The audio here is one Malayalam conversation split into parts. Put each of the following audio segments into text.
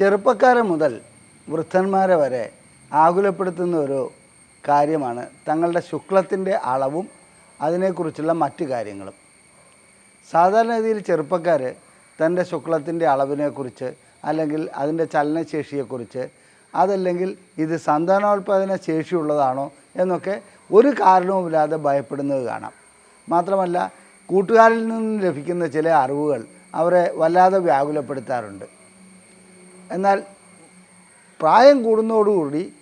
ചെറുപ്പക്കാരെ മുതൽ വൃദ്ധന്മാരെ വരെ ആകുലപ്പെടുത്തുന്ന ഒരു കാര്യമാണ് തങ്ങളുടെ ശുക്ലത്തിന്റെ അളവും അതിനെക്കുറിച്ചുള്ള മറ്റു കാര്യങ്ങളും. സാധാരണഗതിയിൽ ചെറുപ്പക്കാർ തന്റെ ശുക്ലത്തിന്റെ അളവിനെക്കുറിച്ച് അല്ലെങ്കിൽ അതിന്റെ ചലനശേഷിയെക്കുറിച്ച് അതല്ലെങ്കിൽ ഇത് സന്താനോൽപാദന ശേഷിയുള്ളതാണോ എന്നൊക്കെ ഒരു കാരണവുമില്ലാതെ ഭയപ്പെടുന്നത് കാണാം. മാത്രമല്ല കൂട്ടുകാരിൽ നിന്നും ലഭിക്കുന്ന ചില അറിവുകൾ അവരെ വല്ലാതെ വ്യാകുലപ്പെടുത്താറുണ്ട്. എന്നാൽ പ്രായം കൂടുന്നതോടുകൂടി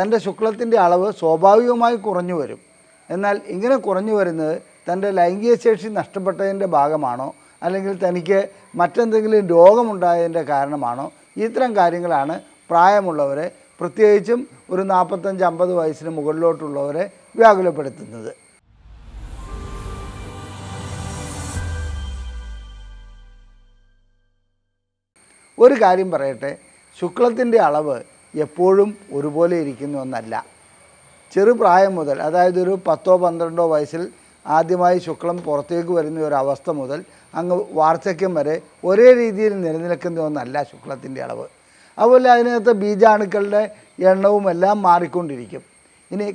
തന്റെ ശുക്ലത്തിന്റെ അളവ് സ്വാഭാവികമായി കുറഞ്ഞു വരും. എന്നാൽ ഇങ്ങനെ കുറഞ്ഞു വരുന്നത് തന്റെ ലൈംഗിക ശേഷി നഷ്ടപ്പെട്ടതിന്റെ ഭാഗമാണോ? അല്ലെങ്കിൽ തനിക്ക് മറ്റെന്തെങ്കിലും രോഗമുണ്ടായതിന്റെ കാരണമാണോ? ഇത്തരം കാര്യങ്ങളാണ് പ്രായമുള്ളവരെ പ്രത്യേകിച്ചും ഒരു നാൽപ്പത്തഞ്ച് അമ്പത് വയസ്സിന് മുകളിലോട്ടുള്ളവരെ വ്യാകുലപ്പെടുത്തുന്നത്. ഒരു കാര്യം പറയട്ടെ. ശുക്ലത്തിന്റെ അളവ് എപ്പോഴും ഒരുപോലെ ഇരിക്കുന്നു എന്നല്ല ചെറുപ്രായം മുതൽ അതായത് ഒരു പത്തോ പന്ത്രണ്ടോ വയസ്സിൽ ആദ്യമായി ശുക്ലം പുറത്തേക്ക് വരുന്ന ഒരു അവസ്ഥ മുതൽ അങ്ങ് വാർദ്ധക്യം വരെ ഒരേ രീതിയിൽ നിലനിൽക്കുന്ന ഒന്നല്ല ശുക്ലത്തിന്റെ അളവ്. അതുപോലെ അതിനകത്ത് ബീജാണുക്കളുടെ എണ്ണവും എല്ലാം മാറിക്കൊണ്ടിരിക്കും. ഇനി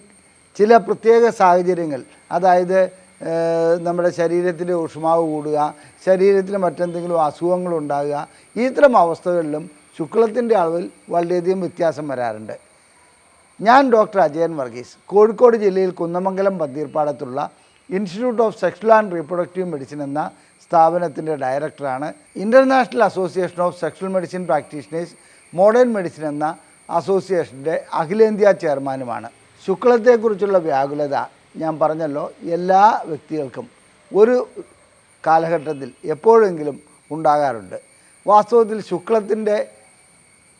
ചില പ്രത്യേക സാഹചര്യങ്ങൾ അതായത് നമ്മുടെ ശരീരത്തിൽ ഊഷ്മാവ് കൂടുക ശരീരത്തിൽ മറ്റെന്തെങ്കിലും അസുഖങ്ങൾ ഉണ്ടാകുക ഇത്തരം അവസ്ഥകളിലും ശുക്ലത്തിന്റെ അളവിൽ വളരെയധികം വ്യത്യാസം വരാറുണ്ട്. ഞാൻ ഡോക്ടർ അജയൻ വർഗീസ് കോഴിക്കോട് ജില്ലയിൽ Kunnamangalam പന്തീർപ്പാടത്തുള്ള institute of sexual and reproductive medicine എന്ന സ്ഥാപനത്തിന്റെ ഡയറക്ടറാണ്. International association of sexual medicine practitioners modern medicine എന്ന അസോസിയേഷന്റെ അഖിലേന്ത്യാ ചെയർമാനുമാണ്. ശുക്ലത്തെക്കുറിച്ചുള്ള വ്യാകുലത ഞാൻ പറഞ്ഞല്ലോ എല്ലാ വ്യക്തികൾക്കും ഒരു കാലഘട്ടത്തിൽ എപ്പോഴെങ്കിലും ഉണ്ടാകാറുണ്ട്. വാസ്തവത്തിൽ ശുക്ലത്തിന്റെ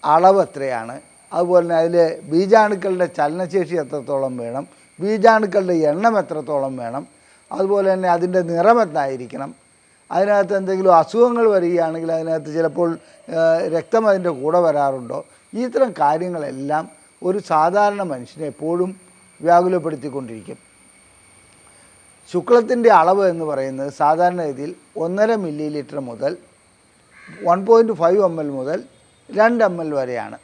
അളവ് എത്രയാണ്? അതുപോലെ തന്നെ അതിൽ ബീജാണുക്കളുടെ ചലനശേഷി എത്രത്തോളം വേണം? ബീജാണുക്കളുടെ എണ്ണം എത്രത്തോളം വേണം? അതുപോലെ തന്നെ അതിന്റെ നിറം എന്തായിരിക്കണം? അതിനകത്ത് എന്തെങ്കിലും അസുഖങ്ങൾ വരികയാണെങ്കിൽ അതിനകത്ത് ചിലപ്പോൾ രക്തം അതിന്റെ കൂടെ വരാറുണ്ടോ? ഇത്തരം കാര്യങ്ങളെല്ലാം ഒരു സാധാരണ മനുഷ്യനെ എപ്പോഴും വ്യാകുലപ്പെടുത്തിക്കൊണ്ടിരിക്കും. ശുക്ലത്തിന്റെ അളവ് എന്ന് പറയുന്നത് സാധാരണഗതിയിൽ ഒന്നര മില്ലി ലിറ്റർ മുതൽ one point five M L മുതൽ രണ്ട് എം എൽ വരെയാണ്.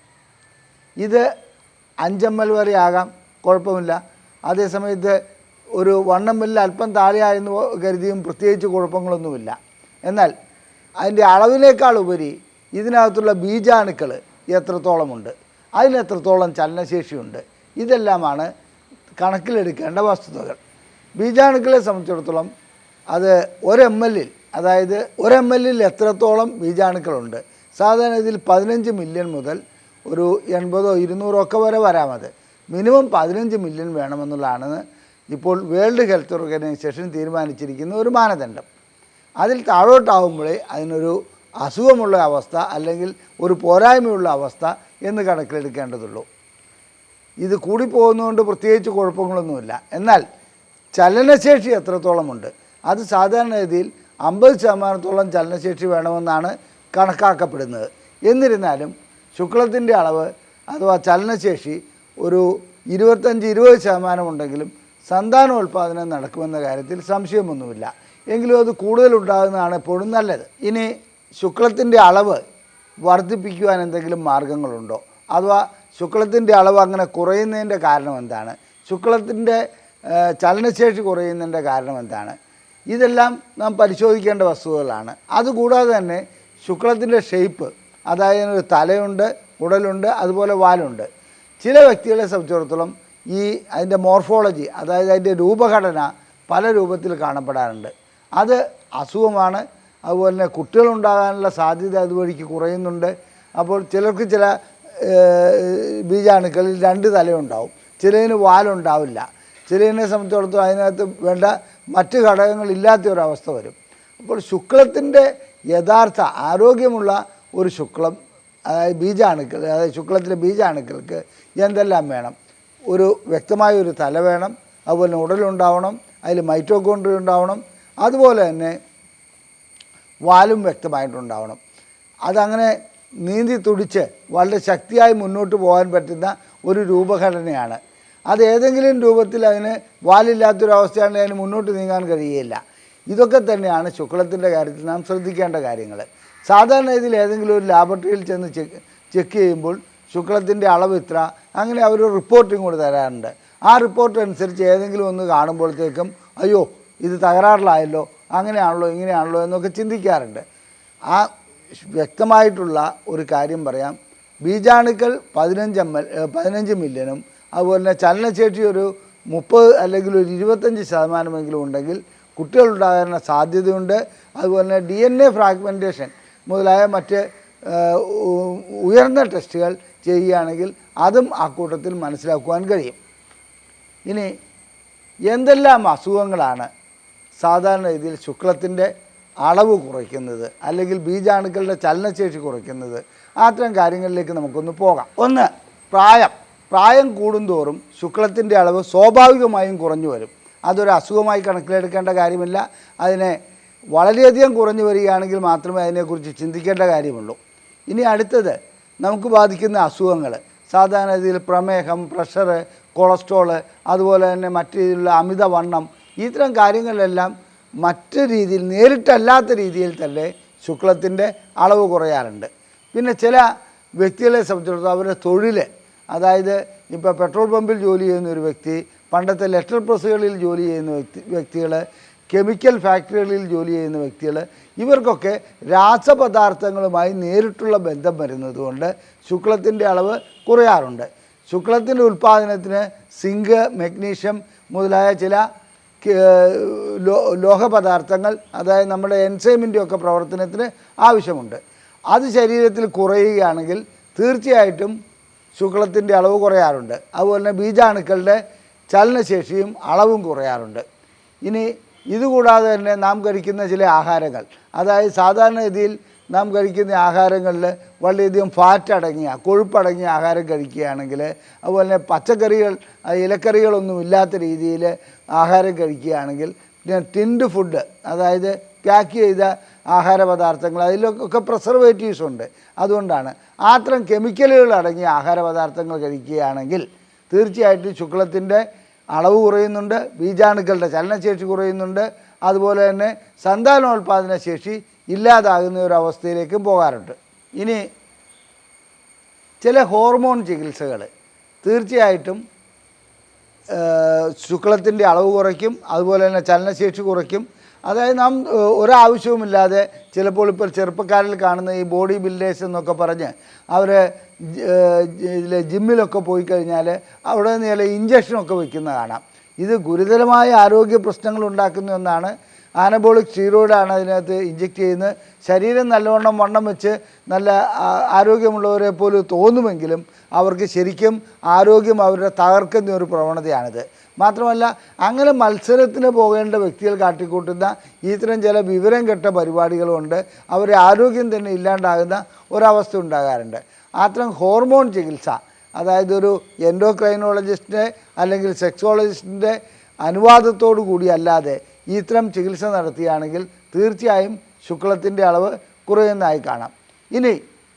ഇത് അഞ്ച് എം എൽ വരെ ആകാം. കുഴപ്പമില്ല. അതേസമയത്ത് ഒരു വൺ എം എല്ലിൽ അല്പം താഴെയായെന്ന് കരുതിയും പ്രത്യേകിച്ച് കുഴപ്പങ്ങളൊന്നുമില്ല. എന്നാൽ അതിന്റെ അളവിനേക്കാൾ ഉപരി ഇതിനകത്തുള്ള ബീജാണുക്കൾ എത്രത്തോളമുണ്ട്? അതിനെത്രത്തോളം ചലനശേഷിയുണ്ട്? ഇതെല്ലാമാണ് കണക്കിലെടുക്കേണ്ട വസ്തുതകൾ. ബീജാണുക്കളെ സംബന്ധിച്ചിടത്തോളം അത് ഒരു എം എല്ലിൽ അതായത് ഒരു എം എല്ലിൽ എത്രത്തോളം ബീജാണുക്കളുണ്ട്? സാധാരണ ഇതിൽ പതിനഞ്ച് മില്യൺ മുതൽ ഒരു എൺപതോ ഇരുന്നൂറോ ഒക്കെ വരെ വരാമത്. മിനിമം പതിനഞ്ച് മില്യൺ വേണമെന്നുള്ളതാണ് ഇപ്പോൾ വേൾഡ് ഹെൽത്ത് ഓർഗനൈസേഷൻ തീരുമാനിച്ചിരിക്കുന്ന ഒരു മാനദണ്ഡം. അതിൽ താഴോട്ടാവുമ്പോഴേ അതിനൊരു അസുഖമുള്ള അവസ്ഥ അല്ലെങ്കിൽ ഒരു പോരായ്മയുള്ള അവസ്ഥ എന്ന് കണക്കിലെടുക്കേണ്ടതുള്ളൂ. ഇത് കൂടിപ്പോകുന്നതുകൊണ്ട് പ്രത്യേകിച്ച് കുഴപ്പങ്ങളൊന്നുമില്ല. എന്നാൽ ചലനശേഷി എത്രത്തോളമുണ്ട്? അത് സാധാരണഗതിയിൽ അമ്പത് ശതമാനത്തോളം ചലനശേഷി വേണമെന്നാണ് കണക്കാക്കപ്പെടുന്നത്. എന്നിരുന്നാലും ശുക്ലത്തിന്റെ അളവ് അഥവാ ചലനശേഷി ഒരു ഇരുപത്തഞ്ച് ഇരുപത് ശതമാനം ഉണ്ടെങ്കിലും സന്താനോൽപാദനം നടക്കുമെന്ന കാര്യത്തിൽ സംശയമൊന്നുമില്ല. എങ്കിലും അത് കൂടുതൽ ഉണ്ടാകുന്നതാണ് എപ്പോഴും നല്ലത്. ഇനി ശുക്ലത്തിന്റെ അളവ് വർദ്ധിപ്പിക്കുവാൻ എന്തെങ്കിലും മാർഗങ്ങളുണ്ടോ? അഥവാ ശുക്ലത്തിന്റെ അളവ് അങ്ങനെ കുറയുന്നതിന്റെ കാരണം എന്താണ്? ശുക്ലത്തിന്റെ ചലനശേഷി കുറയുന്നതിന്റെ കാരണം എന്താണ്? ഇതെല്ലാം നാം പരിശോധിക്കേണ്ട വസ്തുതകളാണ്. അതുകൂടാതെ തന്നെ ശുക്ലത്തിന്റെ ഷേപ്പ് അതായത് ഒരു തലയുണ്ട് ഉടലുണ്ട് അതുപോലെ വാലുണ്ട്. ചില വ്യക്തികളെ സംബന്ധിച്ചിടത്തോളം ഈ അതിന്റെ മോർഫോളജി അതായത് അതിന്റെ രൂപഘടന പല രൂപത്തിൽ കാണപ്പെടാറുണ്ട്. അത് അസുഖമാണ്. അതുപോലെ തന്നെ കുട്ടികളുണ്ടാകാനുള്ള സാധ്യത അതുവഴിക്ക് കുറയുന്നുണ്ട്. അപ്പോൾ ചിലർക്ക് ചില ബീജാണുക്കളിൽ രണ്ട് തലയുണ്ടാവും. ചിലതിന് വാലുണ്ടാവില്ല. ചിലതിനെ സംബന്ധിച്ചിടത്തോളം അതിനകത്ത് വേണ്ട മറ്റ് ഘടകങ്ങളില്ലാത്ത ഒരവസ്ഥ വരും. അപ്പോൾ ശുക്ലത്തിന്റെ യഥാർത്ഥ ആരോഗ്യമുള്ള ഒരു ശുക്ലം അതായത് ബീജാണുക്കൾ അതായത് ശുക്ലത്തിലെ ബീജാണുക്കൾക്ക് എന്തെല്ലാം വേണം? ഒരു വ്യക്തമായ ഒരു തല വേണം അതുപോലെ തന്നെ ഉടലുണ്ടാവണം അതിൽ മൈറ്റോകോൺട്രി ഉണ്ടാവണം അതുപോലെ തന്നെ വാലും വ്യക്തമായിട്ടുണ്ടാവണം. അതങ്ങനെ നീന്തി തുടിച്ച് വളരെ ശക്തിയായി മുന്നോട്ട് പോകാൻ പറ്റുന്ന ഒരു രൂപഘടനയാണ് അത് ഏതെങ്കിലും രൂപത്തിൽ അതിന് വാലില്ലാത്തൊരവസ്ഥയാണെങ്കിൽ അതിന് മുന്നോട്ട് നീങ്ങാൻ കഴിയുകയില്ല. ഇതൊക്കെ തന്നെയാണ് ശുക്ലത്തിന്റെ കാര്യത്തിൽ നാം ശ്രദ്ധിക്കേണ്ട കാര്യങ്ങൾ സാധാരണ ഇതിൽ ഏതെങ്കിലും ഒരു ലാബറട്ടറിയിൽ ചെന്ന് ചെക്ക് ചെക്ക് ചെയ്യുമ്പോൾ ശുക്ലത്തിന്റെ അളവ് ഇത്ര അങ്ങനെ അവർ റിപ്പോർട്ടും കൂടി തരാറുണ്ട്. ആ റിപ്പോർട്ട് അനുസരിച്ച് ഏതെങ്കിലും ഒന്ന് കാണുമ്പോഴത്തേക്കും അയ്യോ ഇത് തകരാറിലായല്ലോ അങ്ങനെയാണല്ലോ ഇങ്ങനെയാണല്ലോ എന്നൊക്കെ ചിന്തിക്കാറുണ്ട്. ആ വ്യക്തമായിട്ടുള്ള ഒരു കാര്യം പറയാം. ബീജാണുക്കൾ പതിനഞ്ച് എം എൽ പതിനഞ്ച് മില്യണും അതുപോലെ തന്നെ ചലനശേഷി ഒരു മുപ്പത് അല്ലെങ്കിൽ ഒരു ഇരുപത്തഞ്ച് ശതമാനമെങ്കിലും ഉണ്ടെങ്കിൽ കുട്ടികളുണ്ടാകാനുള്ള സാധ്യതയുണ്ട്. അതുപോലെ തന്നെ ഡി എൻ എ ഫ്രാഗ്മെന്റേഷൻ മുതലായ മറ്റ് ഉയർന്ന ടെസ്റ്റുകൾ ചെയ്യുകയാണെങ്കിൽ അതും ആ കൂട്ടത്തിൽ മനസ്സിലാക്കുവാൻ കഴിയും. ഇനി എന്തെല്ലാം അസുഖങ്ങളാണ് സാധാരണ രീതിയിൽ ശുക്ലത്തിന്റെ അളവ് കുറയ്ക്കുന്നത് അല്ലെങ്കിൽ ബീജാണുക്കളുടെ ചലനശേഷി കുറയ്ക്കുന്നത്? അത്തരം കാര്യങ്ങളിലേക്ക് നമുക്കൊന്ന് പോകാം. ഒന്ന് പ്രായം. പ്രായം കൂടുന്തോറും ശുക്ലത്തിന്റെ അളവ് സ്വാഭാവികമായും കുറഞ്ഞു വരും. അതൊരു അസുഖമായി കണക്കിലെടുക്കേണ്ട കാര്യമില്ല. അതിനെ വളരെയധികം കുറഞ്ഞു വരികയാണെങ്കിൽ മാത്രമേ അതിനെക്കുറിച്ച് ചിന്തിക്കേണ്ട കാര്യമുള്ളൂ. ഇനി അടുത്തത് നമുക്ക് ബാധിക്കുന്ന അസുഖങ്ങൾ സാധാരണ രീതിയിൽ പ്രമേഹം പ്രഷർ കൊളസ്ട്രോൾ അതുപോലെ തന്നെ മറ്റു രീതിയിലുള്ള അമിതവണ്ണം ഇത്തരം കാര്യങ്ങളിലെല്ലാം മറ്റു രീതിയിൽ നേരിട്ടല്ലാത്ത രീതിയിൽ തന്നെ ശുക്ലത്തിന്റെ അളവ് കുറയാറുണ്ട്. പിന്നെ ചില വ്യക്തികളെ സംബന്ധിച്ചിടത്തോളം അവരുടെ തൊഴിൽ അതായത് ഇപ്പോൾ പെട്രോൾ പമ്പിൽ ജോലി ചെയ്യുന്ന ഒരു വ്യക്തി പണ്ടത്തെ ലെറ്റർ പ്രസ്സുകളിൽ ജോലി ചെയ്യുന്ന വ്യക്തി വ്യക്തികൾ കെമിക്കൽ ഫാക്ടറികളിൽ ജോലി ചെയ്യുന്ന വ്യക്തികൾ ഇവർക്കൊക്കെ രാസപദാർത്ഥങ്ങളുമായി നേരിട്ടുള്ള ബന്ധം വരുന്നതുകൊണ്ട് ശുക്ലത്തിന്റെ അളവ് കുറയാറുണ്ട്. ശുക്ലത്തിന്റെ ഉൽപ്പാദനത്തിന് സിങ്ക് മെഗ്നീഷ്യം മുതലായ ചില ലോഹപദാർത്ഥങ്ങൾ അതായത് നമ്മുടെ എൻസൈമിന്റെ ഒക്കെ പ്രവർത്തനത്തിന് ആവശ്യമുണ്ട്. അത് ശരീരത്തിൽ കുറയുകയാണെങ്കിൽ തീർച്ചയായിട്ടും ശുക്ലത്തിന്റെ അളവ് കുറയാറുണ്ട്. അതുപോലെ തന്നെ ബീജാണുക്കളുടെ ചലനശേഷിയും അളവും കുറയാറുണ്ട്. ഇനി ഇതുകൂടാതെ തന്നെ നാം കഴിക്കുന്ന ചില ആഹാരങ്ങൾ അതായത് സാധാരണഗതിയിൽ നാം കഴിക്കുന്ന ആഹാരങ്ങളിൽ വളരെയധികം ഫാറ്റ് അടങ്ങിയ കൊഴുപ്പടങ്ങിയ ആഹാരം കഴിക്കുകയാണെങ്കിൽ അതുപോലെ തന്നെ പച്ചക്കറികൾ ഇലക്കറികളൊന്നും ഇല്ലാത്ത രീതിയിൽ ആഹാരം കഴിക്കുകയാണെങ്കിൽ പിന്നെ ടിൻഡ് ഫുഡ് അതായത് പാക്ക് ചെയ്ത ആഹാര പദാർത്ഥങ്ങൾ അതിലൊക്കെ പ്രിസർവേറ്റീവ്സ് ഉണ്ട്. അതുകൊണ്ടാണ് അത്തരം കെമിക്കലുകൾ അടങ്ങിയ ആഹാര പദാർത്ഥങ്ങൾ കഴിക്കുകയാണെങ്കിൽ തീർച്ചയായിട്ടും ശുക്ലത്തിന്റെ അളവ് കുറയുന്നുണ്ട് ബീജാണുക്കളുടെ ചലനശേഷി കുറയുന്നുണ്ട് അതുപോലെ തന്നെ സന്താനോൽപാദന ശേഷി ഇല്ലാതാകുന്ന ഒരു അവസ്ഥയിലേക്കും പോകാറുണ്ട്. ഇനി ചില ഹോർമോൺ ചികിത്സകൾ തീർച്ചയായിട്ടും ശുക്ലത്തിന്റെ അളവ് കുറയ്ക്കും അതുപോലെ തന്നെ ചലനശേഷി കുറയ്ക്കും അതായത് നാം ഒരാവശ്യവുമില്ലാതെ ചിലപ്പോൾ ഇപ്പോൾ ചെറുപ്പക്കാരിൽ കാണുന്ന ഈ ബോഡി ബിൽഡേഴ്സ് എന്നൊക്കെ പറഞ്ഞ് അവർ ഇതിലെ ജിമ്മിലൊക്കെ പോയി കഴിഞ്ഞാൽ അവിടെ നിന്ന് ചില ഇഞ്ചക്ഷനൊക്കെ വയ്ക്കുന്ന കാണാം. ഇത് ഗുരുതരമായ ആരോഗ്യ പ്രശ്നങ്ങൾ ഉണ്ടാക്കുന്ന ഒന്നാണ് ആനബോളിക് സ്റ്റീറോയിഡാണ് അതിനകത്ത് ഇഞ്ചെക്റ്റ് ചെയ്യുന്നത്. ശരീരം നല്ലവണ്ണം വണ്ണം വെച്ച് നല്ല ആരോഗ്യമുള്ളവരെ പോലും തോന്നുമെങ്കിലും അവർക്ക് ശരിക്കും ആരോഗ്യം അവരുടെ തകർക്കുന്ന ഒരു പ്രവണതയാണിത്. മാത്രമല്ല അങ്ങനെ മത്സരത്തിന് പോകേണ്ട വ്യക്തികൾ കാട്ടിക്കൂട്ടുന്ന ഇത്തരം ചില വിവരം കെട്ട പരിപാടികളുണ്ട്. അവരെ ആരോഗ്യം തന്നെ ഇല്ലാണ്ടാകുന്ന ഒരവസ്ഥ ഉണ്ടാകാറുണ്ട്. അത്തരം ഹോർമോൺ ചികിത്സ അതായത് ഒരു എൻഡോക്രൈനോളജിസ്റ്റിന്റെ അല്ലെങ്കിൽ സെക്സോളജിസ്റ്റിന്റെ അനുവാദത്തോടു കൂടി അല്ലാതെ ഇത്തരം ചികിത്സ നടത്തുകയാണെങ്കിൽ തീർച്ചയായും ശുക്ലത്തിന്റെ അളവ് കുറയുന്നതായി കാണാം. ഇനി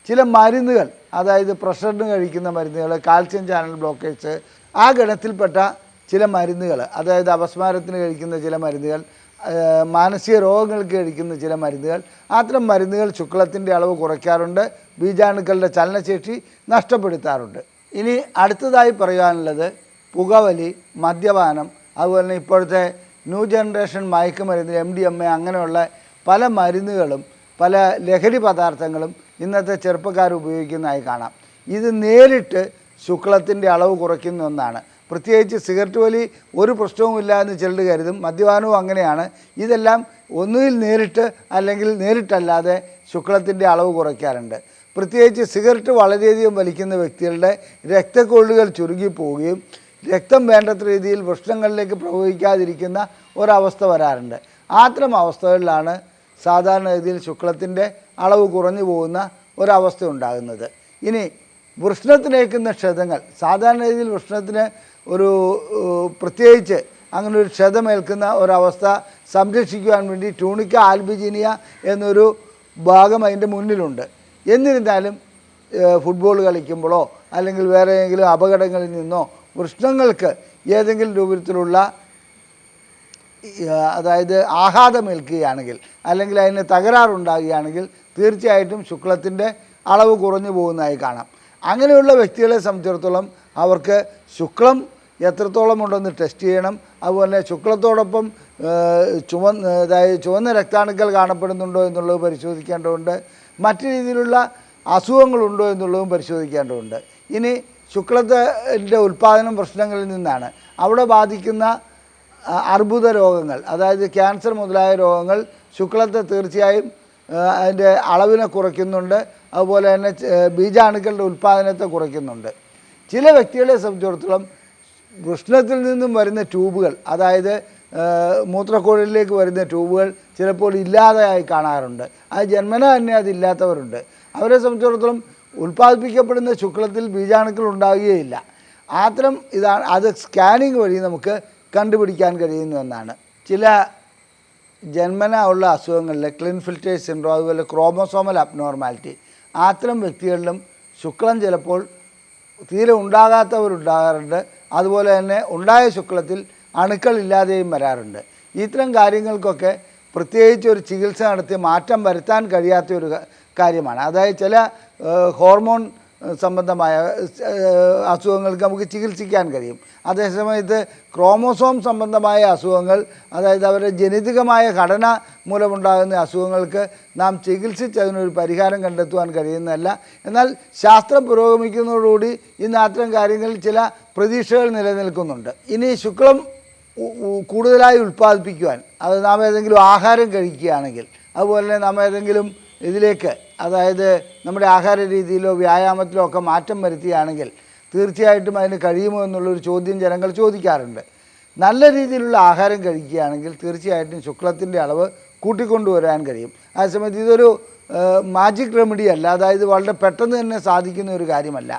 ചില മരുന്നുകൾ അതായത് പ്രഷറിന് കഴിക്കുന്ന മരുന്നുകൾ കാൽസ്യം ചാനൽ ബ്ലോക്കേഴ്സ് ആ ഗണത്തിൽപ്പെട്ട ചില മരുന്നുകൾ അതായത് അപസ്മാരത്തിന് കഴിക്കുന്ന ചില മരുന്നുകൾ മാനസിക രോഗങ്ങൾക്ക് കഴിക്കുന്ന ചില മരുന്നുകൾ അത്തരം മരുന്നുകൾ ശുക്ലത്തിന്റെ അളവ് കുറയ്ക്കാറുണ്ട് ബീജാണുക്കളുടെ ചലനശേഷി നഷ്ടപ്പെടുത്താറുണ്ട്. ഇനി അടുത്തതായി പറയാനുള്ളത് പുകവലി മദ്യപാനം അതുപോലെ തന്നെ ഇപ്പോഴത്തെ ന്യൂ ജനറേഷൻ മയക്കുമരുന്ന് എം ഡി എം എ അങ്ങനെയുള്ള പല മരുന്നുകളും പല ലഹരി പദാർത്ഥങ്ങളും ഇന്നത്തെ ചെറുപ്പക്കാർ ഉപയോഗിക്കുന്നതായി കാണാം. ഇത് നേരിട്ട് ശുക്ലത്തിന്റെ അളവ് കുറയ്ക്കുന്ന ഒന്നാണ്. പ്രത്യേകിച്ച് സിഗരറ്റ് വലി ഒരു പ്രശ്നവുമില്ല എന്ന് ചിലർ കരുതും. മദ്യപാനവും അങ്ങനെയാണ്. ഇതെല്ലാം ഒന്നുകിൽ നേരിട്ട് അല്ലെങ്കിൽ നേരിട്ടല്ലാതെ ശുക്ലത്തിന്റെ അളവ് കുറയ്ക്കാറുണ്ട്. പ്രത്യേകിച്ച് സിഗരറ്റ് വളരെയധികം വലിക്കുന്ന വ്യക്തികളുടെ രക്തക്കൊള്ളുകൾ ചുരുങ്ങി പോവുകയും രക്തം വേണ്ടത്ര രീതിയിൽ പ്രശ്നങ്ങളിലേക്ക് പ്രവഹിക്കാതിരിക്കുന്ന ഒരവസ്ഥ വരാറുണ്ട്. അത്തരം അവസ്ഥകളിലാണ് സാധാരണ രീതിയിൽ ശുക്ലത്തിന്റെ അളവ് കുറഞ്ഞു പോകുന്ന ഒരവസ്ഥ ഉണ്ടാകുന്നത്. ഇനി വൃഷ്ണത്തിനേക്കുന്ന ക്ഷതങ്ങൾ സാധാരണ രീതിയിൽ വൃഷ്ണത്തിന് ഒരു പ്രത്യേകിച്ച് അങ്ങനെ ഒരു ക്ഷതമേൽക്കുന്ന ഒരവസ്ഥ സംരക്ഷിക്കുവാൻ വേണ്ടി ട്യൂണിക്ക ആൽബിജീനിയ എന്നൊരു ഭാഗം അതിന്റെ മുന്നിലുണ്ട്. എന്നിരുന്നാലും ഫുട്ബോൾ കളിക്കുമ്പോഴോ അല്ലെങ്കിൽ വേറെ ഏതെങ്കിലും അപകടങ്ങളിൽ നിന്നോ വൃഷ്ണങ്ങൾക്ക് ഏതെങ്കിലും രൂപത്തിലുള്ള അതായത് ആഘാതമേൽക്കുകയാണെങ്കിൽ അല്ലെങ്കിൽ അതിന് തകരാറുണ്ടാകുകയാണെങ്കിൽ തീർച്ചയായിട്ടും ശുക്ലത്തിന്റെ അളവ് കുറഞ്ഞു പോകുന്നതായി കാണാം. അങ്ങനെയുള്ള വ്യക്തികളെ സംബന്ധിച്ചിടത്തോളം അവർക്ക് ശുക്ലം എത്രത്തോളം ഉണ്ടെന്ന് ടെസ്റ്റ് ചെയ്യണം. അതുപോലെ ശുക്ലത്തോടൊപ്പം ചുവന്ന അതായത് ചുവന്ന രക്താണുക്കൾ കാണപ്പെടുന്നുണ്ടോ എന്നുള്ളത് പരിശോധിക്കേണ്ടതുണ്ട്. മറ്റു രീതിയിലുള്ള അസുഖങ്ങളുണ്ടോ എന്നുള്ളതും പരിശോധിക്കേണ്ടതുണ്ട്. ഇനി ശുക്ലത്തിന്റെ ഉൽപ്പാദനം പ്രശ്നങ്ങളിൽ നിന്നാണ്. അവിടെ ബാധിക്കുന്ന അർബുദ രോഗങ്ങൾ അതായത് ക്യാൻസർ മുതലായ രോഗങ്ങൾ ശുക്ലത്തെ തീർച്ചയായും അതിന്റെ അളവിനെ കുറയ്ക്കുന്നുണ്ട്. അതുപോലെ തന്നെ ബീജാണുക്കളുടെ ഉൽപ്പാദനത്തെ കുറയ്ക്കുന്നുണ്ട്. ചില വ്യക്തികളെ സംബന്ധിച്ചിടത്തോളം വൃഷ്ണത്തിൽ നിന്നും വരുന്ന ട്യൂബുകൾ അതായത് മൂത്രക്കോഴിലേക്ക് വരുന്ന ട്യൂബുകൾ ചിലപ്പോൾ ഇല്ലാതെയായി കാണാറുണ്ട്. അത് ജന്മന തന്നെ അതില്ലാത്തവരുണ്ട് അവരെ സംബന്ധിച്ചിടത്തോളം ഉൽപ്പാദിപ്പിക്കപ്പെടുന്ന ശുക്ലത്തിൽ ബീജാണുക്കൾ ഉണ്ടാവുകയില്ല. ആത്രം ഇതാണ് അത് സ്കാനിങ് വഴി നമുക്ക് കണ്ടുപിടിക്കാൻ കഴിയുന്നു എന്നാണ് ചില ജന്മന ഉള്ള അസുഖങ്ങളിൽ ക്ലിൻ സിൻഡ്രോ സിൻഡ്രോം അതുപോലെ ക്രോമസോമൽ അബ്നോർമാലിറ്റി അത്തരം വ്യക്തികളിലും ശുക്ലം ചിലപ്പോൾ തീരെ ഉണ്ടാകാത്തവരുണ്ടാകാറുണ്ട്. അതുപോലെ തന്നെ ഉണ്ടായ ശുക്ലത്തിൽ അണുക്കളില്ലാതെയും വരാറുണ്ട്. ഇത്തരം കാര്യങ്ങൾക്കൊക്കെ പ്രത്യേകിച്ച് ഒരു ചികിത്സ നടത്തി മാറ്റം വരുത്താൻ കഴിയാത്ത ഒരു കാര്യമാണ്. അതായത് ചില ഹോർമോൺ സംബന്ധമായ അസുഖങ്ങൾക്ക് നമുക്ക് ചികിത്സിക്കാൻ കഴിയും. അതേസമയത്ത് ക്രോമോസോം സംബന്ധമായ അസുഖങ്ങൾ അതായത് അവരുടെ ജനിതകമായ ഘടന മൂലമുണ്ടാകുന്ന അസുഖങ്ങൾക്ക് നാം ചികിത്സിച്ച് അതിനൊരു പരിഹാരം കണ്ടെത്തുവാൻ കഴിയുന്നതല്ല. എന്നാൽ ശാസ്ത്രം പുരോഗമിക്കുന്നതോടുകൂടി ഇന്ന് അത്തരം കാര്യങ്ങളിൽ ചില പ്രതീക്ഷകൾ നിലനിൽക്കുന്നുണ്ട്. ഇനി ശുക്ലം കൂടുതലായി ഉൽപ്പാദിപ്പിക്കുവാൻ അത് നാം ഏതെങ്കിലും ആഹാരം കഴിക്കുകയാണെങ്കിൽ അതുപോലെ നാം ഏതെങ്കിലും ഇതിലേക്ക് അതായത് നമ്മുടെ ആഹാര രീതിയിലോ വ്യായാമത്തിലോ ഒക്കെ മാറ്റം വരുത്തുകയാണെങ്കിൽ തീർച്ചയായിട്ടും അതിന് കഴിയുമോ എന്നുള്ളൊരു ചോദ്യം ജനങ്ങൾ ചോദിക്കാറുണ്ട്. നല്ല രീതിയിലുള്ള ആഹാരം കഴിക്കുകയാണെങ്കിൽ തീർച്ചയായിട്ടും ശുക്ലത്തിന്റെ അളവ് കൂട്ടിക്കൊണ്ടുവരാൻ കഴിയും. ആ സമയത്ത് ഇതൊരു മാജിക് റെമഡി അല്ല. അതായത് വളരെ പെട്ടെന്ന് തന്നെ സാധിക്കുന്ന ഒരു കാര്യമല്ല.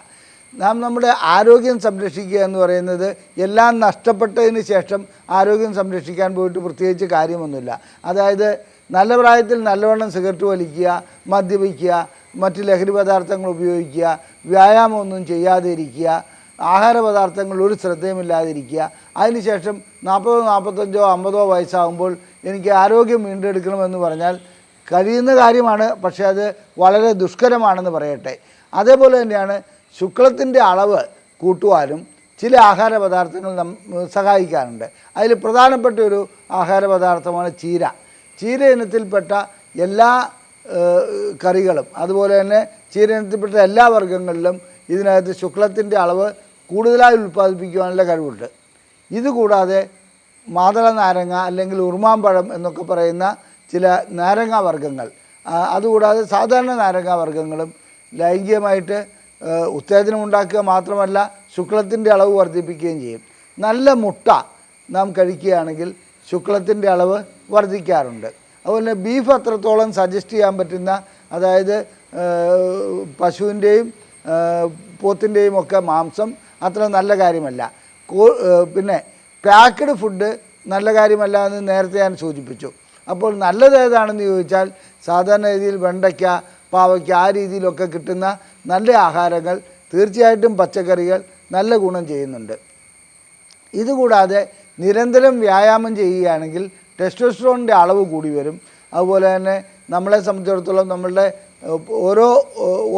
നാം നമ്മുടെ ആരോഗ്യം സംരക്ഷിക്കുക എന്ന് പറയുന്നത് എല്ലാം നഷ്ടപ്പെട്ടതിന് ശേഷം ആരോഗ്യം സംരക്ഷിക്കാൻ പോയിട്ട് പ്രത്യേകിച്ച് കാര്യമൊന്നുമില്ല. അതായത് നല്ല പ്രായത്തിൽ നല്ലവണ്ണം സിഗരറ്റ് വലിക്കുക മദ്യപിക്കുക മറ്റ് ലഹരി പദാർത്ഥങ്ങൾ ഉപയോഗിക്കുക വ്യായാമമൊന്നും ചെയ്യാതെ ഇരിക്കുക ആഹാര പദാർത്ഥങ്ങളിൽ ഒരു ശ്രദ്ധയുമില്ലാതിരിക്കുക. അതിനുശേഷം നാൽപ്പതോ നാൽപ്പത്തഞ്ചോ അമ്പതോ വയസ്സാകുമ്പോൾ എനിക്ക് ആരോഗ്യം വീണ്ടെടുക്കണമെന്ന് പറഞ്ഞാൽ കഴിയുന്ന കാര്യമാണ് പക്ഷേ അത് വളരെ ദുഷ്കരമാണെന്ന് പറയട്ടെ. അതേപോലെ തന്നെയാണ് ശുക്ലത്തിന്റെ അളവ് കൂട്ടുവാനും ചില ആഹാര പദാർത്ഥങ്ങൾ നം സഹായിക്കാറുണ്ട്. അതിൽ പ്രധാനപ്പെട്ട ഒരു ആഹാര പദാർത്ഥമാണ് ചീര. ചീര ഇനത്തിൽപ്പെട്ട എല്ലാ കറികളും അതുപോലെ തന്നെ ചീര ഇനത്തിൽപ്പെട്ട എല്ലാ വർഗങ്ങളിലും ഇതിനകത്ത് ശുക്ലത്തിന്റെ അളവ് കൂടുതലായി ഉൽപ്പാദിപ്പിക്കുവാനുള്ള കഴിവുണ്ട്. ഇതുകൂടാതെ മാതള നാരങ്ങ അല്ലെങ്കിൽ ഉറുമാമ്പഴം എന്നൊക്കെ പറയുന്ന ചില നാരങ്ങ വർഗങ്ങൾ അതുകൂടാതെ സാധാരണ നാരങ്ങ വർഗങ്ങളും ലൈംഗികമായിട്ട് ഉത്തേജനം ഉണ്ടാക്കുക മാത്രമല്ല ശുക്ലത്തിന്റെ അളവ് വർദ്ധിപ്പിക്കുകയും ചെയ്യും. നല്ല മുട്ട നാം കഴിക്കുകയാണെങ്കിൽ ശുക്ലത്തിന്റെ അളവ് വർദ്ധിക്കാറുണ്ട്. അതുപോലെ ബീഫ് അത്രത്തോളം സജസ്റ്റ് ചെയ്യാൻ പറ്റുന്ന അതായത് പശുവിന്റെയും പോത്തിന്റെയും ഒക്കെ മാംസം അത്ര നല്ല കാര്യമല്ല. പിന്നെ പാക്ക്ഡ് ഫുഡ് നല്ല കാര്യമല്ല എന്ന് നേരത്തെ ഞാൻ സൂചിപ്പിച്ചു. അപ്പോൾ നല്ലത് ഏതാണെന്ന് ചോദിച്ചാൽ സാധാരണ രീതിയിൽ വെണ്ടയ്ക്ക പാവയ്ക്ക ആ രീതിയിലൊക്കെ കിട്ടുന്ന നല്ല ആഹാരങ്ങൾ തീർച്ചയായിട്ടും പച്ചക്കറികൾ നല്ല ഗുണം ചെയ്യുന്നുണ്ട്. ഇതുകൂടാതെ നിരന്തരം വ്യായാമം ചെയ്യുകയാണെങ്കിൽ ടെസ്റ്റോസ്ട്രോണിന്റെ അളവ് കൂടി വരും. അതുപോലെ തന്നെ നമ്മളെ സംബന്ധിച്ചിടത്തോളം നമ്മളുടെ ഓരോ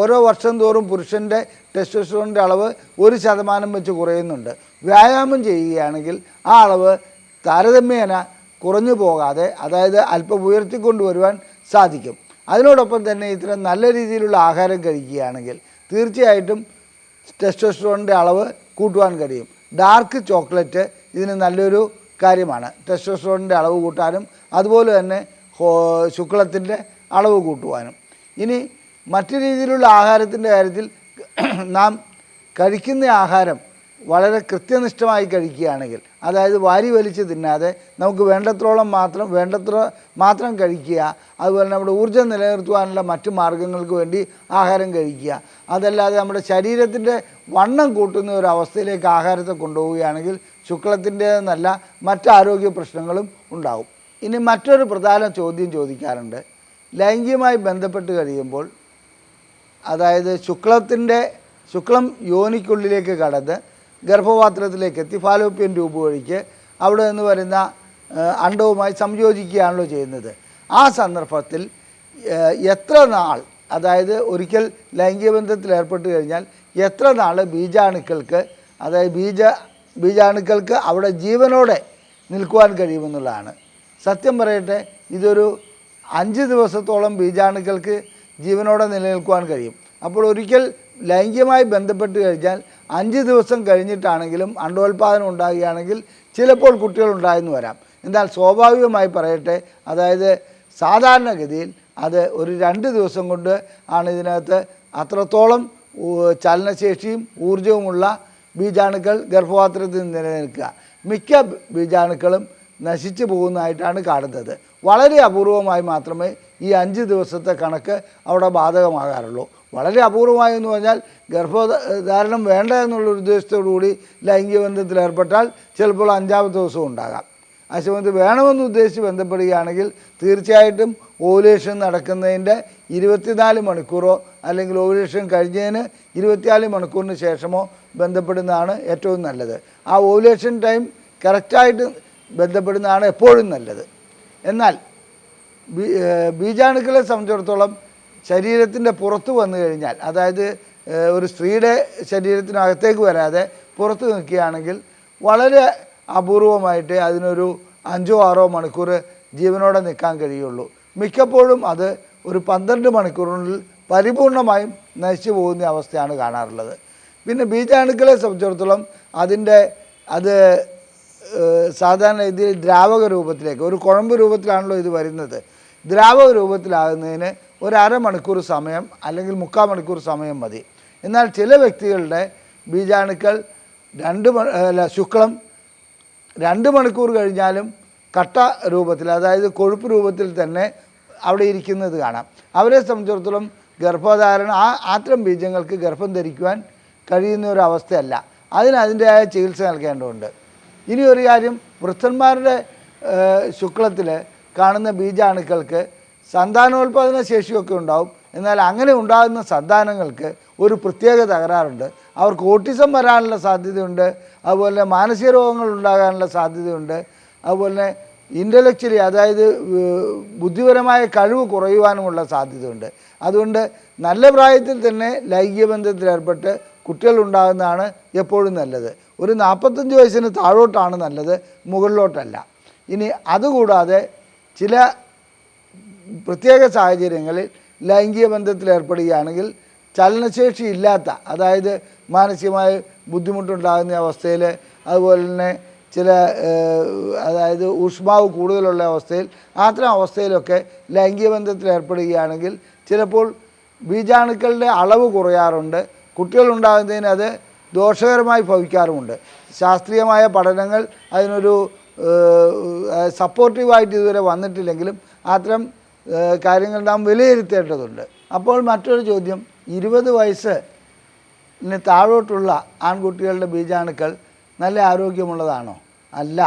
ഓരോ വർഷം തോറും പുരുഷന്റെ ടെസ്റ്റോസ്ട്രോണിന്റെ അളവ് ഒരു ശതമാനം വെച്ച് കുറയുന്നുണ്ട്. വ്യായാമം ചെയ്യുകയാണെങ്കിൽ ആ അളവ് താരതമ്യേന കുറഞ്ഞു പോകാതെ അതായത് അല്പം ഉയർത്തിക്കൊണ്ടുവരുവാൻ സാധിക്കും. അതിനോടൊപ്പം തന്നെ ഇത്തരം നല്ല രീതിയിലുള്ള ആഹാരം കഴിക്കുകയാണെങ്കിൽ തീർച്ചയായിട്ടും ടെസ്റ്റോസ്ട്രോണിന്റെ അളവ് കൂട്ടുവാൻ കഴിയും. ഡാർക്ക് ചോക്ലേറ്റ് ഇതിന് നല്ലൊരു കാര്യമാണ്. ടെസ്റ്റോസ്ട്രോണിന്റെ അളവ് കൂട്ടാനും അതുപോലെ തന്നെ ശുക്ലത്തിന്റെ അളവ് കൂട്ടുവാനും. ഇനി മറ്റു രീതിയിലുള്ള ആഹാരത്തിന്റെ കാര്യത്തിൽ നാം കഴിക്കുന്ന ആഹാരം വളരെ കൃത്യനിഷ്ഠമായി കഴിക്കുകയാണെങ്കിൽ അതായത് വാരി വലിച്ച് തിന്നാതെ നമുക്ക് വേണ്ടത്രോളം മാത്രം വേണ്ടത്ര മാത്രം കഴിക്കുക അതുപോലെ നമ്മുടെ ഊർജം നിലനിർത്തുവാനുള്ള മറ്റു മാർഗങ്ങൾക്ക് വേണ്ടി ആഹാരം കഴിക്കുക. അതല്ലാതെ നമ്മുടെ ശരീരത്തിന്റെ വണ്ണം കൂട്ടുന്ന ഒരു അവസ്ഥയിലേക്ക് ആഹാരത്തെ കൊണ്ടുപോവുകയാണെങ്കിൽ ശുക്ലത്തിന്റെതെന്നല്ല മറ്റ് ആരോഗ്യ പ്രശ്നങ്ങളും ഉണ്ടാകും ഇനി മറ്റൊരു പ്രധാന ചോദ്യം ചോദിക്കാറുണ്ട്. ലൈംഗികമായി ബന്ധപ്പെട്ട് കഴിയുമ്പോൾ അതായത് ശുക്ലത്തിന്റെ ശുക്ലം യോനിക്കുള്ളിലേക്ക് കടന്ന് ഗർഭപാത്രത്തിലേക്ക് എത്തി ഫാലോപ്യൻ ട്യൂബ് വഴിക്ക് അവിടെ നിന്ന് വരുന്ന അണ്ടവുമായി സംയോജിക്കുകയാണല്ലോ ചെയ്യുന്നത്. ആ സന്ദർഭത്തിൽ എത്ര നാൾ അതായത് ഒരിക്കൽ ലൈംഗിക ബന്ധത്തിൽ ഏർപ്പെട്ട് കഴിഞ്ഞാൽ എത്ര നാൾ ബീജാണുക്കൾക്ക് അതായത് ബീജ ബീജാണുക്കൾക്ക് അവിടെ ജീവനോടെ നിൽക്കുവാൻ കഴിയുമെന്നുള്ളതാണ്. സത്യം പറയട്ടെ ഇതൊരു അഞ്ച് ദിവസത്തോളം ബീജാണുക്കൾക്ക് ജീവനോടെ നിലനിൽക്കുവാൻ കഴിയും. അപ്പോൾ ഒരിക്കൽ ലൈംഗികമായി ബന്ധപ്പെട്ട് കഴിഞ്ഞാൽ അഞ്ച് ദിവസം കഴിഞ്ഞിട്ടാണെങ്കിലും അണ്ടോൽപാദനം ഉണ്ടാകുകയാണെങ്കിൽ ചിലപ്പോൾ കുട്ടികൾ ഉണ്ടായെന്ന് വരാം. എന്നാൽ സ്വാഭാവികമായി പറയട്ടെ അതായത് സാധാരണഗതിയിൽ അത് ഒരു രണ്ട് ദിവസം കൊണ്ട് ആണ് ഇതിനകത്ത് അത്രത്തോളം ചലനശേഷിയും ഊർജവുമുള്ള ബീജാണുക്കൾ ഗർഭപാത്രത്തിൽ നിലനിൽക്കുക. മിക്ക ബീജാണുക്കളും നശിച്ചു പോകുന്നതായിട്ടാണ് കാണുന്നത്. വളരെ അപൂർവമായി മാത്രമേ ഈ അഞ്ച് ദിവസത്തെ കണക്ക് അവിടെ ബാധകമാകാറുള്ളൂ. വളരെ അപൂർവമായി എന്ന് പറഞ്ഞാൽ ഗർഭധാരണം വേണ്ട എന്നുള്ള ഉദ്ദേശത്തോടു കൂടി ലൈംഗിക ബന്ധത്തിൽ ഏർപ്പെട്ടാൽ ചിലപ്പോൾ അഞ്ചാമത്തെ ദിവസം ഉണ്ടാകാം. ആ സമയത്ത് വേണമെന്ന് ഉദ്ദേശിച്ച് ബന്ധപ്പെടുകയാണെങ്കിൽ തീർച്ചയായിട്ടും ഓവുലേഷൻ നടക്കുന്നതിന്റെ ഇരുപത്തിനാല് മണിക്കൂറോ അല്ലെങ്കിൽ ഓവുലേഷൻ കഴിഞ്ഞതിന് ഇരുപത്തിനാല് മണിക്കൂറിന് ശേഷമോ ബന്ധപ്പെടുന്നതാണ് ഏറ്റവും നല്ലത്. ആ ഓവുലേഷൻ ടൈം കറക്റ്റായിട്ട് ബന്ധപ്പെടുന്നതാണ് എപ്പോഴും നല്ലത്. എന്നാൽ ബീജാണുക്കളെ സംബന്ധിച്ചിടത്തോളം ശരീരത്തിന്റെ പുറത്ത് വന്നു കഴിഞ്ഞാൽ അതായത് ഒരു സ്ത്രീയുടെ ശരീരത്തിനകത്തേക്ക് വരാതെ പുറത്ത് നിൽക്കുകയാണെങ്കിൽ വളരെ അപൂർവമായിട്ട് അതിനൊരു അഞ്ചോ ആറോ മണിക്കൂർ ജീവനോടെ നിൽക്കാൻ കഴിയുള്ളൂ. മിക്കപ്പോഴും അത് ഒരു പന്ത്രണ്ട് മണിക്കൂറിനുള്ളിൽ പരിപൂർണമായും നശിച്ചു പോകുന്ന അവസ്ഥയാണ് കാണാറുള്ളത്. പിന്നെ ബീജാണുക്കളെ സംബന്ധിച്ചിടത്തോളം അതിന്റെ അത് സാധാരണ രീതിയിൽ ദ്രാവക രൂപത്തിലേക്ക് ഒരു കുഴമ്പ് രൂപത്തിലാണല്ലോ ഇത് വരുന്നത്. ദ്രാവക രൂപത്തിലാകുന്നതിന് ഒരു അരമണിക്കൂർ സമയം അല്ലെങ്കിൽ മുക്കാൽ മണിക്കൂർ സമയം മതി. എന്നാൽ ചില വ്യക്തികളുടെ ബീജാണുക്കൾ രണ്ട് അല്ല ശുക്ലം രണ്ട് മണിക്കൂർ കഴിഞ്ഞാലും കട്ട രൂപത്തിൽ അതായത് കൊഴുപ്പ് രൂപത്തിൽ തന്നെ അവിടെ ഇരിക്കുന്നത് കാണാം. അവരെ സംബന്ധിച്ചിടത്തോളം ഗർഭധാരണ ആ ആത്രം ബീജങ്ങൾക്ക് ഗർഭം ധരിക്കുവാൻ കഴിയുന്ന ഒരു അവസ്ഥയല്ല. അതിന് അതിന്റെതായ ചികിത്സ നൽകേണ്ടതുണ്ട്. ഇനി ഒരു കാര്യം വൃദ്ധന്മാരുടെ ശുക്ലത്തിൽ കാണുന്ന ബീജാണുക്കൾക്ക് സന്താനോൽപാദന ശേഷിയൊക്കെ ഉണ്ടാവും. എന്നാൽ അങ്ങനെ ഉണ്ടാകുന്ന സന്താനങ്ങൾക്ക് ഒരു പ്രത്യേക തകരാറുണ്ട്. അവർക്ക് ഓട്ടിസം വരാനുള്ള സാധ്യതയുണ്ട്. അതുപോലെ മാനസിക രോഗങ്ങൾ ഉണ്ടാകാനുള്ള സാധ്യതയുണ്ട്. അതുപോലെ ഇന്റലക്ച്വലി അതായത് ബുദ്ധിപരമായ കഴിവ് കുറയുവാനുമുള്ള സാധ്യതയുണ്ട്. അതുകൊണ്ട് നല്ല പ്രായത്തിൽ തന്നെ ലൈംഗിക ബന്ധത്തിൽ ഏർപ്പെട്ട് കുട്ടികൾ ഉണ്ടാകുന്നതാണ് എപ്പോഴും നല്ലത്. ഒരു നാൽപ്പത്തഞ്ച് വയസ്സിന് താഴോട്ടാണ് നല്ലത് മുകളിലോട്ടല്ല. ഇനി അതുകൂടാതെ ചില പ്രത്യേക സാഹചര്യങ്ങളിൽ ലൈംഗിക ബന്ധത്തിൽ ഏർപ്പെടുകയാണെങ്കിൽ ചലനശേഷി ഇല്ലാത്ത അതായത് മാനസികമായ ബുദ്ധിമുട്ടുണ്ടാകുന്ന അവസ്ഥയിൽ അതുപോലെ തന്നെ ചില അതായത് ഊഷ്മാവ് കൂടുതലുള്ള അവസ്ഥയിൽ അത്തരം അവസ്ഥയിലൊക്കെ ലൈംഗിക ബന്ധത്തിൽ ഏർപ്പെടുകയാണെങ്കിൽ ചിലപ്പോൾ ബീജാണുക്കളുടെ അളവ് കുറയാറുണ്ട്. കുട്ടികളുണ്ടാകുന്നതിന് അത് ദോഷകരമായി ഭവിക്കാറുമുണ്ട്. ശാസ്ത്രീയമായ പഠനങ്ങൾ അതിനൊരു സപ്പോർട്ടീവായിട്ട് ഇതുവരെ വന്നിട്ടില്ലെങ്കിലും അത്തരം കാര്യങ്ങൾ നാം വിലയിരുത്തേണ്ടതുണ്ട്. അപ്പോൾ മറ്റൊരു ചോദ്യം ഇരുപത് വയസ്സിന് താഴോട്ടുള്ള ആൺകുട്ടികളുടെ ബീജാണുക്കൾ നല്ല ആരോഗ്യമുള്ളതാണോ? അല്ല.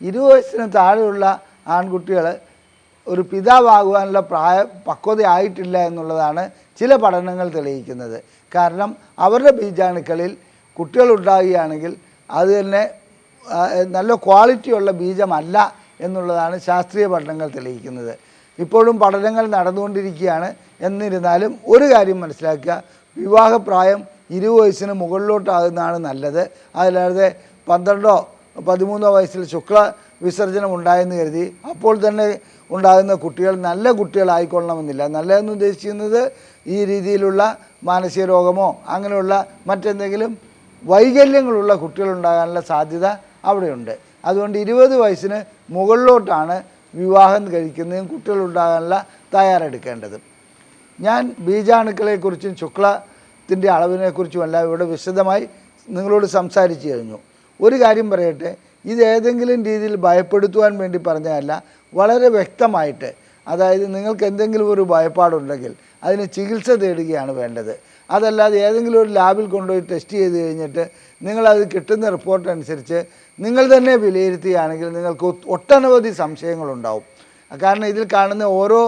ഇരുപത് വയസ്സിന് താഴെയുള്ള ആൺകുട്ടികൾ ഒരു പിതാവാകുവാനുള്ള പ്രായ പക്വതയായിട്ടില്ല എന്നുള്ളതാണ് ചില പഠനങ്ങൾ തെളിയിക്കുന്നത്. കാരണം അവരുടെ ബീജാണുക്കളിൽ കുട്ടികൾ ഉണ്ടാകുകയാണെങ്കിൽ അത് തന്നെ നല്ല ക്വാളിറ്റിയുള്ള ബീജമല്ല എന്നുള്ളതാണ് ശാസ്ത്രീയ പഠനങ്ങൾ തെളിയിക്കുന്നത്. ഇപ്പോഴും പഠനങ്ങൾ നടന്നുകൊണ്ടിരിക്കുകയാണ്. എന്നിരുന്നാലും ഒരു കാര്യം മനസ്സിലാക്കുക. വിവാഹപ്രായം ഇരുപത് വയസ്സിന് മുകളിലോട്ടാകുന്നതാണ് നല്ലത്. അതല്ലാതെ പന്ത്രണ്ടോ പതിമൂന്നോ വയസ്സിൽ ശുക്ല വിസർജനം ഉണ്ടായെന്ന് കരുതി അപ്പോൾ തന്നെ ഉണ്ടാകുന്ന കുട്ടികൾ നല്ല കുട്ടികളായിക്കൊള്ളണമെന്നില്ല. നല്ലതെന്ന് ഉദ്ദേശിക്കുന്നത് ഈ രീതിയിലുള്ള മാനസിക രോഗമോ അങ്ങനെയുള്ള മറ്റെന്തെങ്കിലും വൈകല്യങ്ങളുള്ള കുട്ടികളുണ്ടാകാനുള്ള സാധ്യത അവിടെയുണ്ട്. അതുകൊണ്ട് ഇരുപത് വയസ്സിന് മുകളിലോട്ടാണ് വിവാഹം കഴിക്കുന്നതും കുട്ടികളുണ്ടാകാനുള്ള തയ്യാറെടുക്കേണ്ടത്. ഞാൻ ബീജാണുക്കളെക്കുറിച്ചും ശുക്ലത്തിന്റെ അളവിനെക്കുറിച്ചും എല്ലാം ഇവിടെ വിശദമായി നിങ്ങളോട് സംസാരിച്ചു കഴിഞ്ഞു. ഒരു കാര്യം പറയട്ടെ ഇത് ഏതെങ്കിലും രീതിയിൽ ഭയപ്പെടുത്തുവാൻ വേണ്ടി പറഞ്ഞതല്ല വളരെ വ്യക്തമായിട്ട് അതായത് നിങ്ങൾക്ക് എന്തെങ്കിലും ഒരു ഭയപ്പാടുണ്ടെങ്കിൽ അതിന് ചികിത്സ തേടുകയാണ് വേണ്ടത്. അതല്ലാതെ ഏതെങ്കിലും ഒരു ലാബിൽ കൊണ്ടുപോയി ടെസ്റ്റ് ചെയ്ത് കഴിഞ്ഞിട്ട് നിങ്ങളത് കിട്ടുന്ന റിപ്പോർട്ട് അനുസരിച്ച് നിങ്ങൾ തന്നെ വിലയിരുത്തുകയാണെങ്കിൽ നിങ്ങൾക്ക് ഒട്ടനവധി സംശയങ്ങളുണ്ടാവും. കാരണം ഇതിൽ കാണുന്ന ഓരോ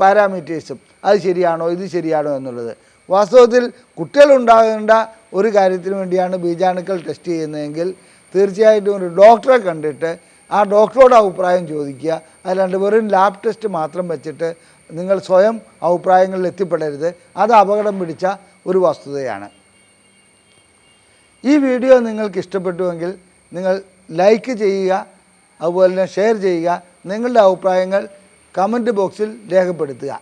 പാരാമീറ്റേഴ്സും അത് ശരിയാണോ ഇത് ശരിയാണോ എന്നുള്ളത്. വാസ്തവത്തിൽ കുട്ടികളുണ്ടാകേണ്ട ഒരു കാര്യത്തിന് വേണ്ടിയാണ് ബീജാണുക്കൾ ടെസ്റ്റ് ചെയ്യുന്നതെങ്കിൽ തീർച്ചയായിട്ടും ഒരു ഡോക്ടറെ കണ്ടിട്ട് ആ ഡോക്ടറോട് അഭിപ്രായം ചോദിക്കുക. അല്ലാണ്ട് വെറും ലാബ് ടെസ്റ്റ് മാത്രം വെച്ചിട്ട് നിങ്ങൾ സ്വയം അഭിപ്രായങ്ങളിൽ എത്തിപ്പെടരുത്. അത് അപകടം പിടിച്ച ഒരു വസ്തുതയാണ്. ഈ വീഡിയോ നിങ്ങൾക്ക് ഇഷ്ടപ്പെട്ടുവെങ്കിൽ നിങ്ങൾ ലൈക്ക് ചെയ്യുക അതുപോലെ തന്നെ ഷെയർ ചെയ്യുക നിങ്ങളുടെ അഭിപ്രായങ്ങൾ കമന്റ് ബോക്സിൽ രേഖപ്പെടുത്തുക.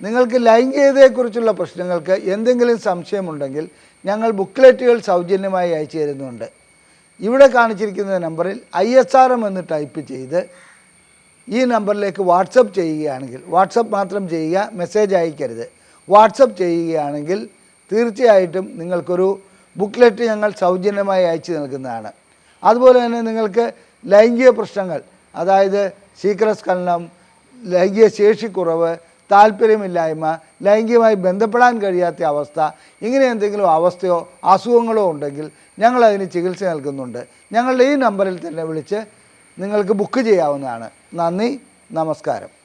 നിങ്ങൾക്ക് ലൈംഗികതയെക്കുറിച്ചുള്ള പ്രശ്നങ്ങൾക്ക് എന്തെങ്കിലും സംശയമുണ്ടെങ്കിൽ ഞങ്ങൾ ബുക്ക്ലെറ്റുകൾ സൗജന്യമായി അയച്ചു തരുന്നുണ്ട്. ഇവിടെ കാണിച്ചിരിക്കുന്ന നമ്പറിൽ ഐ എസ് ആർ എം എന്ന് ടൈപ്പ് ചെയ്ത് ഈ നമ്പറിലേക്ക് വാട്സപ്പ് ചെയ്യുകയാണെങ്കിൽ വാട്സപ്പ് മാത്രം ചെയ്യുക മെസ്സേജ് അയക്കരുത്. വാട്സപ്പ് ചെയ്യുകയാണെങ്കിൽ തീർച്ചയായിട്ടും നിങ്ങൾക്കൊരു ബുക്ക്ലെറ്റ് ഞങ്ങൾ സൗജന്യമായി അയച്ചു നൽകുന്നതാണ്. അതുപോലെ തന്നെ നിങ്ങൾക്ക് ലൈംഗിക പ്രശ്നങ്ങൾ അതായത് ശീക്രസ്ഖലനം ലൈംഗിക ശേഷിക്കുറവ് താല്പര്യമില്ലായ്മ ലൈംഗികമായി ബന്ധപ്പെടാൻ കഴിയാത്ത അവസ്ഥ ഇങ്ങനെ എന്തെങ്കിലും അവസ്ഥയോ അസുഖങ്ങളോ ഉണ്ടെങ്കിൽ ഞങ്ങളതിന് ചികിത്സ നൽകുന്നുണ്ട്. ഞങ്ങളുടെ ഈ നമ്പറിൽ തന്നെ വിളിച്ച് നിങ്ങൾക്ക് ബുക്ക് ചെയ്യാവുന്നതാണ്. നന്ദി നമസ്കാരം.